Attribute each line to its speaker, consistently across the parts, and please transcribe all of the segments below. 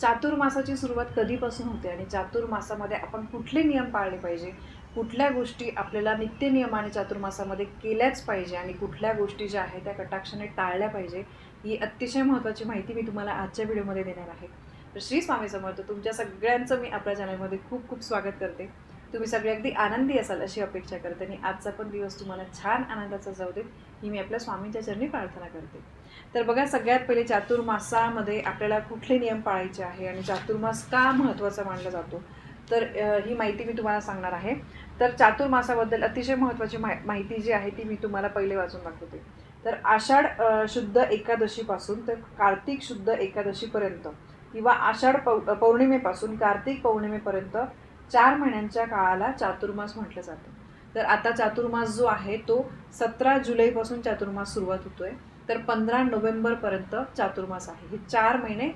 Speaker 1: चातुर्मासाची सुरुवात कधीपासून होते आणि चातुर्मासामध्ये आपण कुठले नियम पाळले पाहिजे? कुठल्या गोष्टी आपल्याला नित्यनियमाने चातुर्मासामध्ये केल्याच पाहिजे आणि कुठल्या गोष्टी ज्या आहेत त्या कटाक्षाने टाळल्या पाहिजे ही अतिशय महत्त्वाची माहिती मी तुम्हाला आजच्या व्हिडिओमध्ये देणार आहे. तर श्री स्वामी समर्थ तुमच्या सगळ्यांचं मी आपल्या चॅनलमध्ये खूप खूप स्वागत करते. तुम्ही सगळे अगदी आनंदी असाल अशी अपेक्षा करते आणि आजचा पण दिवस तुम्हाला छान आनंदाचा जाऊ देत ही मी आपल्या स्वामींच्या चरणी प्रार्थना करते. तर बघा सगळ्यात पहिले चातुर्मासामध्ये आपल्याला कुठले नियम पाळायचे आहे आणि चातुर्मास का महत्त्वाचा मानला जातो? तर ही माहिती मी तुम्हाला सांगणार आहे. तर चातुर्मासाबद्दल अतिशय महत्त्वाची मा माहिती जी आहे ती मी तुम्हाला पहिले वाचून दाखवते. तर आषाढ शुद्ध एकादशीपासून तर कार्तिक शुद्ध एकादशीपर्यंत किंवा आषाढ पौ पौर्णिमेपासून कार्तिक पौर्णिमेपर्यंत चार महिन्यांच्या काळाला चातुर्मास म्हटलं जातं. तर आता चातुर्मास जो आहे तो सतरा जुलैपासून चातुर्मास सुरुवात होतोय. तर पंधरा नोव्हेंबरपर्यंत चातुर्मास आहे. हे चार महिने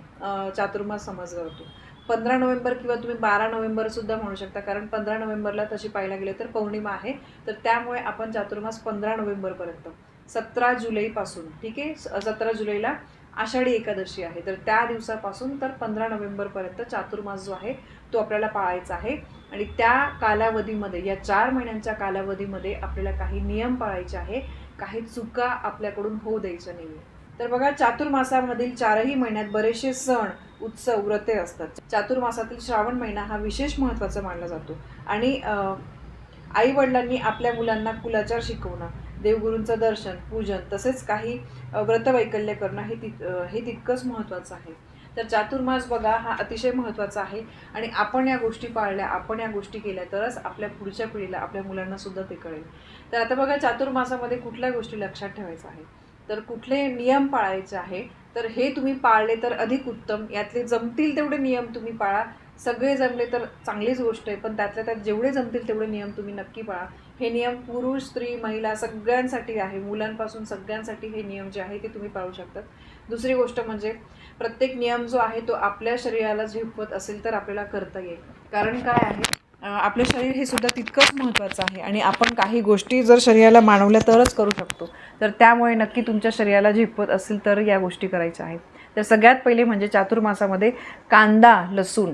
Speaker 1: चातुर्मास समजला जातो. पंधरा नोव्हेंबर किंवा तुम्ही बारा नोव्हेंबरसुद्धा म्हणू शकता कारण पंधरा नोव्हेंबरला तशी पाहायला गेलं तर पौर्णिमा आहे. तर त्यामुळे आपण चातुर्मास पंधरा नोव्हेंबरपर्यंत सतरा जुलैपासून ठीक आहे? सतरा जुलैला आषाढी एकादशी आहे. तर त्या दिवसापासून तर पंधरा नोव्हेंबरपर्यंत चातुर्मास जो आहे तो आपल्याला पाळायचा आहे. आणि त्या कालावधीमध्ये या चार महिन्यांच्या कालावधीमध्ये आपल्याला काही नियम पाळायचे आहे. काही चुका आपल्याकडून होऊ द्यायच्या नाही तर बघा चातुर्मासामधील चारही महिन्यात बरेचसे सण उत्सव व्रते असतात. चातुर्मासातील श्रावण महिना हा विशेष महत्त्वाचा मानला जातो. आणि आई वडिलांनी आपल्या मुलांना कुलाचार शिकवणं देवगुरूंचं दर्शन पूजन तसेच काही व्रतवैकल्य करणं हे तित हे तितकंच महत्त्वाचं आहे. तर चातुर्मास बघा हा अतिशय महत्त्वाचा आहे आणि आपण या गोष्टी पाळल्या आपण या गोष्टी केल्या तरच आपल्या पुढच्या पिढीला आपल्या मुलांनासुद्धा ते कळेल. तर आता बघा चातुर्मासामध्ये कुठल्या गोष्टी लक्षात ठेवायचं आहे तर कुठले नियम पाळायचे आहे? तर हे तुम्ही पाळले तर अधिक उत्तम यातले जमतील तेवढे नियम तुम्ही पाळा. सगळे जमले तर चांगलीच गोष्ट आहे पण त्यातल्या त्यात जेवढे जमतील तेवढे नियम तुम्ही नक्की पाळा. हे नियम पुरुष स्त्री महिला सगळ्यांसाठी आहे मुलांपासून सगळ्यांसाठी हे नियम जे आहे ते तुम्ही पाळू शकतात. दुसरी गोष्ट म्हणजे प्रत्येक नियम जो आहे तो आपल्या शरीराला झेपवत असेल तर आपल्याला करता येईल. कारण काय आहे आपलं शरीर हे सुद्धा तितकंच महत्त्वाचं आहे आणि आपण काही गोष्टी जर शरीराला मानवल्या तरच करू शकतो. तर त्यामुळे नक्की तुमच्या शरीराला झेपवत असेल तर या गोष्टी करायच्या आहेत. तर सगळ्यात पहिले म्हणजे चातुर्मासामध्ये कांदा लसूण.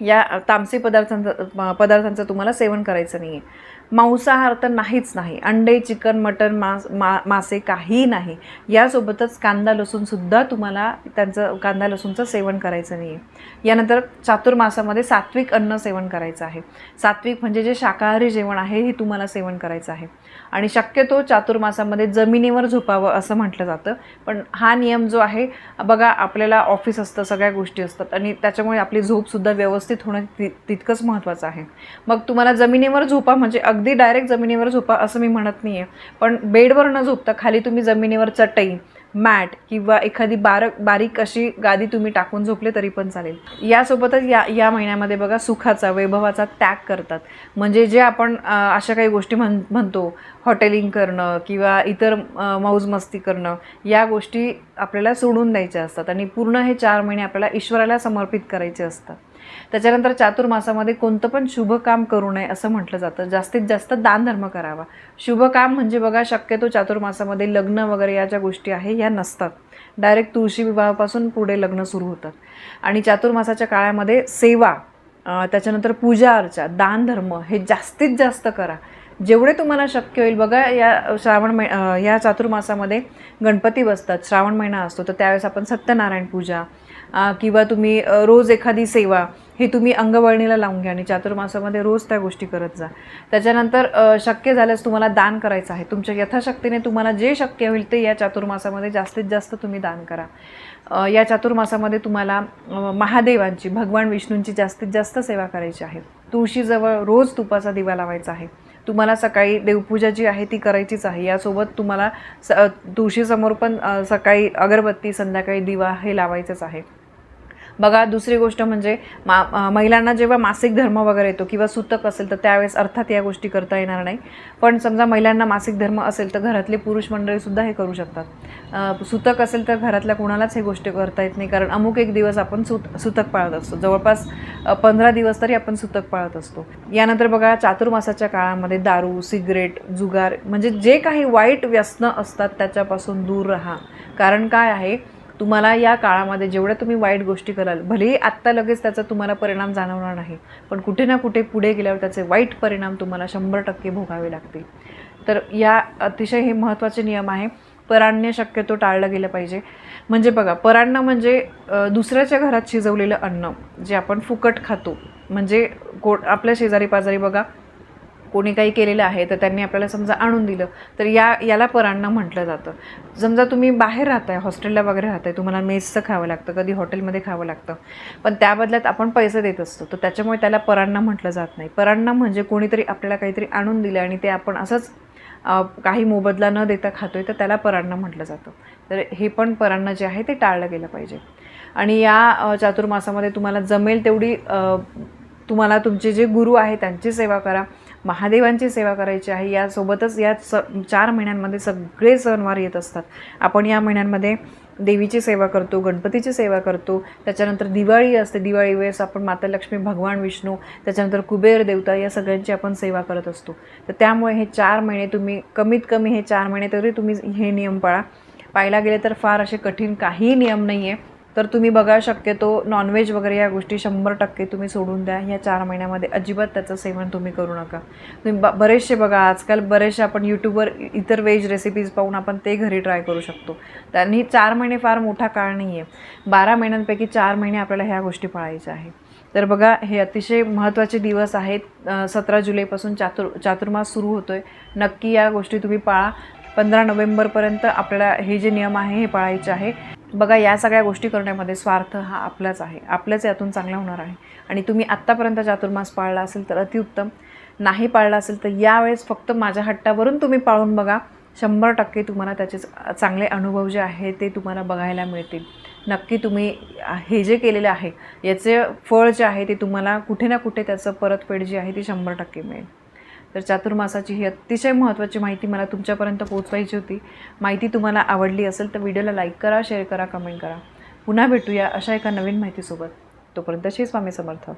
Speaker 1: या तामसी पदार्थांचं पदार्थांचं तुम्हाला सेवन करायचं नाही आहे मांसाहार तर नाहीच नाही. अंडे चिकन मटन मास मा मासे काही नाही. यासोबतच कांदा लसूणसुद्धा तुम्हाला त्यांचं कांदा लसूणचं सेवन करायचं नाही आहे यानंतर चातुर्मासामध्ये सात्विक अन्न सेवन करायचं आहे. सात्विक म्हणजे जे शाकाहारी जेवण आहे हे तुम्हाला सेवन करायचं आहे. आणि शक्यतो चातुर्मासामध्ये जमिनीवर झोपावं असं म्हटलं जातं. पण हा नियम जो आहे बघा आपल्याला ऑफिस असतं सगळ्या गोष्टी असतात. आणि त्याच्यामुळे आपली झोपसुद्धा व्यवस्थित होणं ति तितकंच महत्त्वाचं आहे. मग तुम्हाला जमिनीवर झोपा म्हणजे अगदी डायरेक्ट जमिनीवर झोपा असं मी म्हणत नाही आहे पण बेडवर न झोपता खाली तुम्ही जमिनीवर चटई मॅट किंवा एखादी बारक बारीक अशी गादी तुम्ही टाकून झोपले तरी पण चालेल. यासोबतच या या महिन्यामध्ये बघा सुखाचा वैभवाचा त्याग करतात. म्हणजे जे आपण अशा काही गोष्टी म्हण म्हणतो हॉटेलिंग करणं किंवा इतर मौजमस्ती करणं या गोष्टी आपल्याला सोडून द्यायच्या असतात आणि पूर्ण हे चार महिने आपल्याला ईश्वराला समर्पित करायचे असतात. त्याच्यानंतर चातुर्मासामध्ये कोणतं पण शुभ काम करू नये असं म्हटलं जातं. जास्तीत जास्त दानधर्म करावा. शुभ काम म्हणजे बघा शक्यतो चातुर्मासामध्ये लग्न वगैरे या ज्या गोष्टी आहे या नसतात. डायरेक्ट तुळशी विवाहापासून पुढे लग्न सुरू होतात. आणि चातुर्मासाच्या काळामध्ये सेवा त्याच्यानंतर पूजा अर्चा दानधर्म हे जास्तीत जास्त करा. जेवढे तुम्हाला शक्य होईल बघा या श्रावण मै या चातुर्मासामध्ये गणपती बसतात श्रावण महिना असतो तर त्यावेळेस आपण सत्यनारायण पूजा किंवा तुम्ही रोज एखादी सेवा हे तुम्ही अंगवळणीला लावून घ्या आणि चातुर्मासामध्ये रोज त्या गोष्टी करत जा. त्याच्यानंतर शक्य झाल्यास तुम्हाला दान करायचं आहे. तुमच्या यथाशक्तीने तुम्हाला जे शक्य होईल ते या चातुर्मासामध्ये जास्तीत जास्त तुम्ही दान करा. या चातुर्मासामध्ये तुम्हाला महादेवांची भगवान विष्णूंची जास्तीत जास्त सेवा करायची आहे. तुळशीजवळ रोज तुपाचा दिवा लावायचा आहे. तुम्हाला सकाळी देवपूजा जी आहे ती करायचीच आहे. यासोबत तुम्हाला स तुळशीसमोर पण सकाळी अगरबत्ती संध्याकाळी दिवा हे लावायचंच आहे. बघा दुसरी गोष्ट म्हणजे मा महिलांना जेव्हा मासिक धर्म वगैरे येतो किंवा सुतक असेल तर त्यावेळेस अर्थात या गोष्टी करता येणार नाही. पण समजा महिलांना मासिक धर्म असेल तर घरातले पुरुष मंडळीसुद्धा हे करू शकतात. सुतक असेल तर घरातल्या कुणालाच हे गोष्टी करता येत नाही कारण अमुक एक दिवस आपण सुत सुतक पाळत असतो. जवळपास पंधरा दिवस तरी आपण सुतक पाळत असतो. यानंतर बघा चातुर्मासाच्या काळामध्ये दारू सिगरेट जुगार म्हणजे जे काही वाईट व्यसनं असतात त्याच्यापासून दूर राहा. कारण काय आहे? तुम्हाला या काळामध्ये जेवढ्या तुम्ही वाईट गोष्टी कराल भलेही आत्ता लगेच त्याचा तुम्हाला परिणाम जाणवणार नाही पण कुठे ना कुठे पुढे गेल्यावर त्याचे वाईट परिणाम तुम्हाला शंभर टक्के भोगावे लागतील. तर या अतिशय हे महत्त्वाचे नियम आहे. पराण्य शक्यतो टाळलं गेलं पाहिजे. म्हणजे बघा परान्न म्हणजे दुसऱ्याच्या घरात शिजवलेलं अन्न जे आपण फुकट खातो. म्हणजे को आपल्या शेजारी पाजारी बघा कोणी काही केलेलं आहे तर त्यांनी आपल्याला समजा आणून दिलं तर या याला परान्न म्हटलं जातं. समजा तुम्ही बाहेर राहताय हॉस्टेलला वगैरे राहताय तुम्हाला मेसचं खावं लागतं कधी हॉटेलमध्ये खावं लागतं. पण त्या बदल्यात आपण पैसे देत असतो तर त्याच्यामुळे त्याला परान्न म्हटलं जात नाही. परान्न म्हणजे कोणीतरी आपल्याला काहीतरी आणून दिलं आणि ते आपण असंच काही मोबदला न देता खातोय तर त्याला परान्न म्हटलं जातं. तर हे पण परान्न जे आहे ते टाळलं गेलं पाहिजे. आणि या चातुर्मासामध्ये तुम्हाला जमेल तेवढी तुम्हाला तुमचे जे गुरु आहे त्यांची सेवा करा. महादेवांची सेवा करायची आहे. यासोबतच या स चार महिन्यांमध्ये सगळे सणवार येत असतात. आपण या महिन्यांमध्ये देवीची सेवा करतो गणपतीची सेवा करतो. त्याच्यानंतर दिवाळी असते. दिवाळी वेळेस आपण माता लक्ष्मी भगवान विष्णू त्याच्यानंतर कुबेर देवता या सगळ्यांची आपण सेवा करत असतो. तर त्यामुळे हे चार महिने तुम्ही कमीत कमी हे चार महिने तरी तुम्ही हे नियम पाळा. पाहायला गेले तर फार असे कठीण काहीही नियम नाही आहे तर तुम्ही बघा शक्यतो नॉनव्हेज वगैरे या गोष्टी शंभर टक्के तुम्ही सोडून द्या. या चार महिन्यामध्ये अजिबात त्याचं सेवन तुम्ही करू नका. तुम्ही ब बरेचसे बघा आजकाल बरेचसे आपण यूट्यूबवर इतर व्हेज रेसिपीज पाहून आपण ते घरी ट्राय करू शकतो. त्यांनी चार महिने फार मोठा काळ नाही आहे बारा महिन्यांपैकी चार महिने आपल्याला ह्या गोष्टी पाळायच्या आहे तर बघा हे अतिशय महत्त्वाचे दिवस आहेत. सतरा जुलैपासून चातुर चातुर्मास सुरू होतो आहे नक्की या गोष्टी तुम्ही पाळा. पंधरा नोव्हेंबरपर्यंत आपल्याला हे जे नियम आहे हे पाळायचे आहे. बघा या सगळ्या गोष्टी करण्यामध्ये स्वार्थ हा आपलाच आहे. आपल्याच यातून चांगला होणार आहे. आणि तुम्ही आत्तापर्यंत चातुर्मास पाळला असेल तर अतिउत्तम. नाही पाळला असेल तर यावेळेस फक्त माझ्या हट्टावरून तुम्ही पाळून बघा. शंभर टक्के तुम्हाला त्याचे चांगले अनुभव जे आहे ते तुम्हाला बघायला मिळतील. नक्की तुम्ही हे जे केलेलं आहे याचे फळ जे आहे ते तुम्हाला कुठे ना कुठे त्याचं परतफेड जी आहे ती शंभर टक्के मिळेल. तर चातुर्मासाची ही अतिशय महत्त्वाची माहिती मला तुमच्यापर्यंत पोहोचवायची होती. माहिती तुम्हाला आवडली असेल तर व्हिडिओला लाईक करा शेअर करा कमेंट करा. पुन्हा भेटूया अशा एका नवीन माहितीसोबत. तोपर्यंत श्री स्वामी समर्थ.